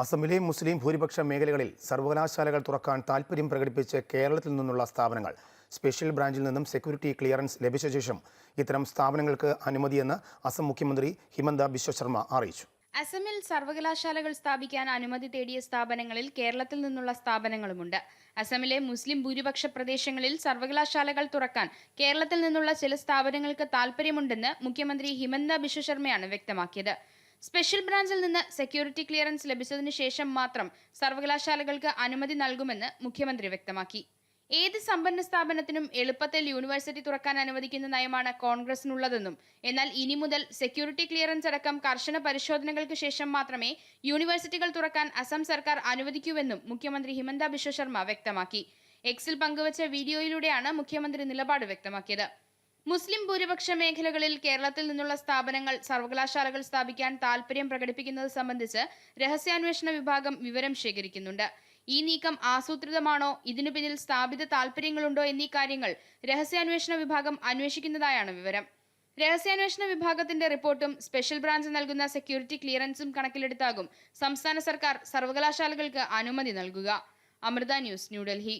അസമിലെ മുസ്ലിം ഭൂരിപക്ഷ മേഖലകളിൽ സർവകലാശാലകൾ തുറക്കാൻ താൽപ്പര്യം പ്രകടിപ്പിച്ച് കേരളത്തിൽ നിന്നുള്ള സ്ഥാപനങ്ങൾ. സ്പെഷ്യൽ ബ്രാഞ്ചിൽ നിന്നും സെക്യൂരിറ്റി ക്ലിയറൻസ് ലഭിച്ച ശേഷം ഇത്തരം സ്ഥാപനങ്ങൾക്ക് അനുമതിയെന്ന് അസം മുഖ്യമന്ത്രി ഹിമന്ത ബിശ്വശർമ്മ അറിയിച്ചു. അസമിൽ സർവകലാശാലകൾ സ്ഥാപിക്കാൻ അനുമതി തേടിയ സ്ഥാപനങ്ങളിൽ കേരളത്തിൽ നിന്നുള്ള സ്ഥാപനങ്ങളുമുണ്ട്. അസമിലെ മുസ്ലിം ഭൂരിപക്ഷ പ്രദേശങ്ങളിൽ സർവകലാശാലകൾ തുറക്കാൻ കേരളത്തിൽ നിന്നുള്ള ചില സ്ഥാപനങ്ങൾക്ക് താൽപ്പര്യമുണ്ടെന്ന് മുഖ്യമന്ത്രി ഹിമന്ത ബിശ്വശർമ്മയാണ് വ്യക്തമാക്കിയത്. സ്പെഷ്യൽ ബ്രാഞ്ചിൽ നിന്ന് സെക്യൂരിറ്റി ക്ലിയറൻസ് ലഭിച്ചതിന് ശേഷം മാത്രം സർവകലാശാലകൾക്ക് അനുമതി നൽകുമെന്ന് മുഖ്യമന്ത്രി വ്യക്തമാക്കി. ഏത് സമ്പന്ന സ്ഥാപനത്തിനും എളുപ്പത്തിൽ യൂണിവേഴ്സിറ്റി തുറക്കാൻ അനുവദിക്കുന്ന നയമാണ് കോൺഗ്രസിനുള്ളതെന്നും എന്നാൽ ഇനി മുതൽ സെക്യൂരിറ്റി ക്ലിയറൻസ് അടക്കം കർശന പരിശോധനകൾക്ക് ശേഷം മാത്രമേ യൂണിവേഴ്സിറ്റികൾ തുറക്കാൻ അസം സർക്കാർ അനുവദിക്കൂവെന്നും മുഖ്യമന്ത്രി ഹിമന്ത ബിശ്വ ശർമ്മ വ്യക്തമാക്കി. എക്സിൽ പങ്കുവച്ച വീഡിയോയിലൂടെയാണ് മുഖ്യമന്ത്രി നിലപാട് വ്യക്തമാക്കിയത്. മുസ്ലിം ഭൂരിപക്ഷ മേഖലകളിൽ കേരളത്തിൽ നിന്നുള്ള സ്ഥാപനങ്ങൾ സർവകലാശാലകൾ സ്ഥാപിക്കാൻ താൽപര്യം പ്രകടിപ്പിക്കുന്നത് സംബന്ധിച്ച് രഹസ്യാന്വേഷണ വിഭാഗം വിവരം ശേഖരിക്കുന്നുണ്ട്. ഈ നീക്കം ആസൂത്രിതമാണോ? ഇതിനു പിന്നിൽ സ്ഥാപിത താൽപര്യങ്ങളുണ്ടോ എന്നീ കാര്യങ്ങൾ രഹസ്യാന്വേഷണ വിഭാഗം അന്വേഷിക്കുന്നതായാണ് വിവരം. രഹസ്യാന്വേഷണ വിഭാഗത്തിന്റെ റിപ്പോർട്ടും സ്പെഷ്യൽ ബ്രാഞ്ച് നൽകുന്ന സെക്യൂരിറ്റി ക്ലിയറൻസും കണക്കിലെടുത്താകും സംസ്ഥാന സർക്കാർ സർവകലാശാലകൾക്ക് അനുമതി നൽകുക. അമൃത ന്യൂസ് ന്യൂഡൽഹി.